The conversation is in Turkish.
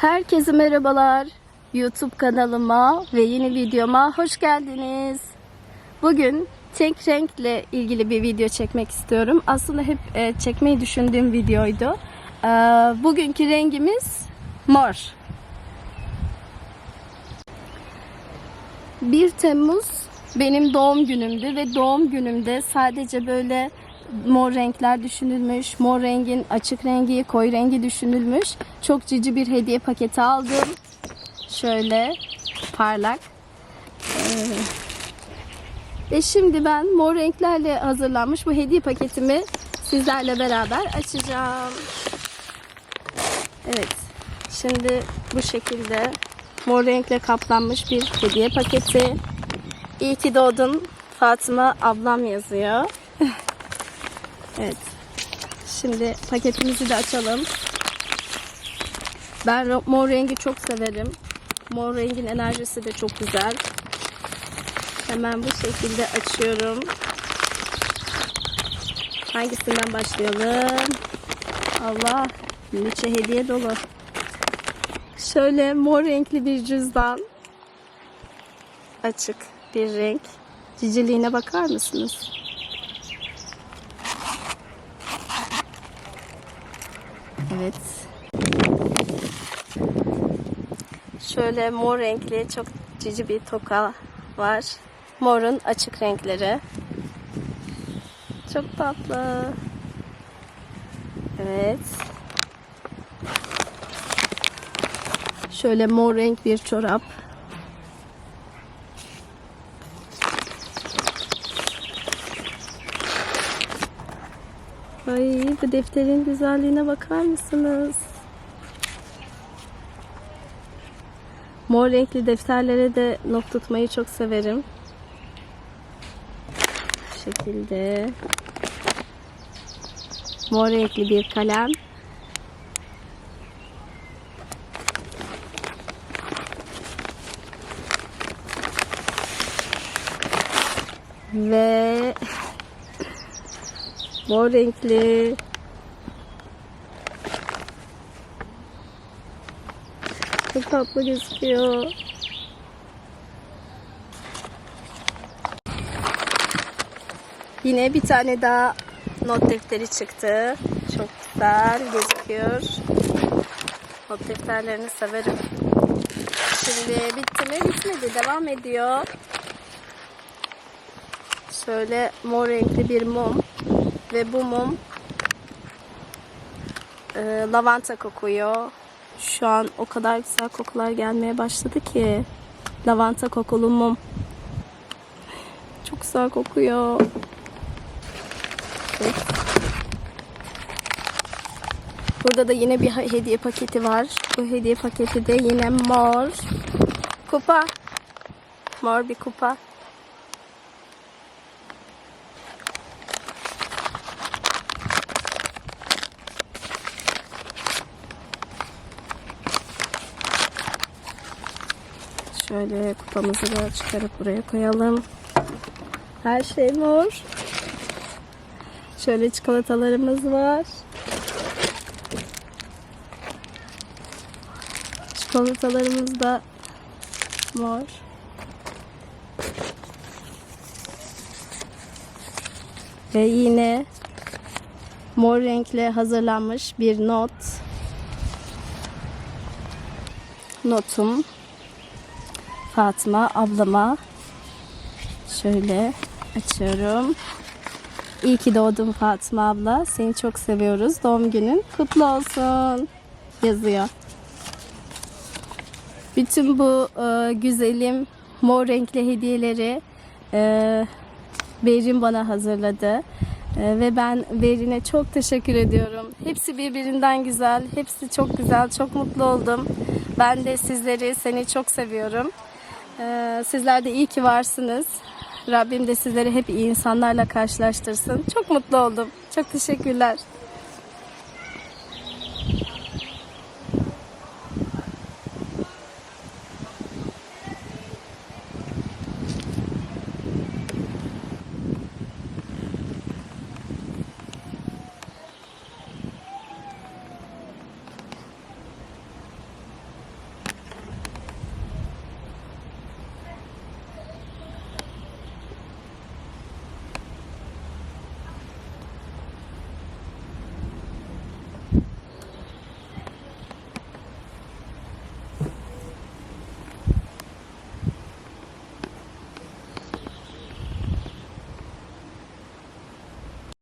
Herkese merhabalar. YouTube kanalıma ve yeni videoma hoş geldiniz. Bugün tek renkle ilgili bir video çekmek istiyorum. Aslında hep e, çekmeyi düşündüğüm videoydu. Ee, bugünkü rengimiz mor. 1 Temmuz benim doğum günümdü ve doğum günümde sadece böyle mor renkler düşünülmüş. Mor rengin açık rengi, koyu rengi düşünülmüş. Çok cici bir hediye paketi aldım. Şöyle parlak. Ee, ve şimdi ben mor renklerle hazırlanmış bu hediye paketimi sizlerle beraber açacağım. Evet. Şimdi bu şekilde mor renkle kaplanmış bir hediye paketi. İyi ki doğdun Fatıma ablam yazıyor. Evet. Şimdi paketimizi de açalım. Ben mor rengi çok severim. Mor rengin enerjisi de çok güzel. Hemen bu şekilde açıyorum. Hangisinden başlayalım? Allah, içi hediye dolu. Şöyle mor renkli bir cüzdan. Açık bir renk. Ciciliğine bakar mısınız? Evet. Şöyle mor renkli çok cici bir toka var. Morun açık renkleri. Çok tatlı. Evet. Şöyle mor renk bir çorap. Ay bu defterin güzelliğine bakar mısınız? Mor renkli defterlere de not tutmayı çok severim. Bu şekilde. Mor renkli bir kalem. Ve mor renkli çok tatlı gözüküyor. Yine bir tane daha not defteri çıktı. Çok güzel gözüküyor. Not defterlerini severim. Şimdi bitti mi? Bitmedi. Devam ediyor. Şöyle mor renkli bir mum. Ve bu mum e, lavanta kokuyor. Şu an o kadar güzel kokular gelmeye başladı ki. Lavanta kokulu mum. Çok güzel kokuyor. Evet. Burada da yine bir hediye paketi var. Bu hediye paketi de yine mor. Kupa. Mor bir kupa. Şöyle kupamızı da çıkarıp buraya koyalım. Her şey mor. Şöyle çikolatalarımız var. Çikolatalarımız da mor. Ve yine mor renkle hazırlanmış bir not. Notum Fatıma ablama şöyle açıyorum. İyi ki doğdun Fatıma abla. Seni çok seviyoruz. Doğum günün kutlu olsun yazıyor. Bütün bu e, güzelim mor renkli hediyeleri e, Berin bana hazırladı. E, ve ben Berin'e çok teşekkür ediyorum. Hepsi birbirinden güzel. Hepsi çok güzel. Çok mutlu oldum. Ben de sizleri, seni çok seviyorum. Ee, sizler de iyi ki varsınız. Rabbim de sizleri hep iyi insanlarla karşılaştırsın. Çok mutlu oldum. Çok teşekkürler.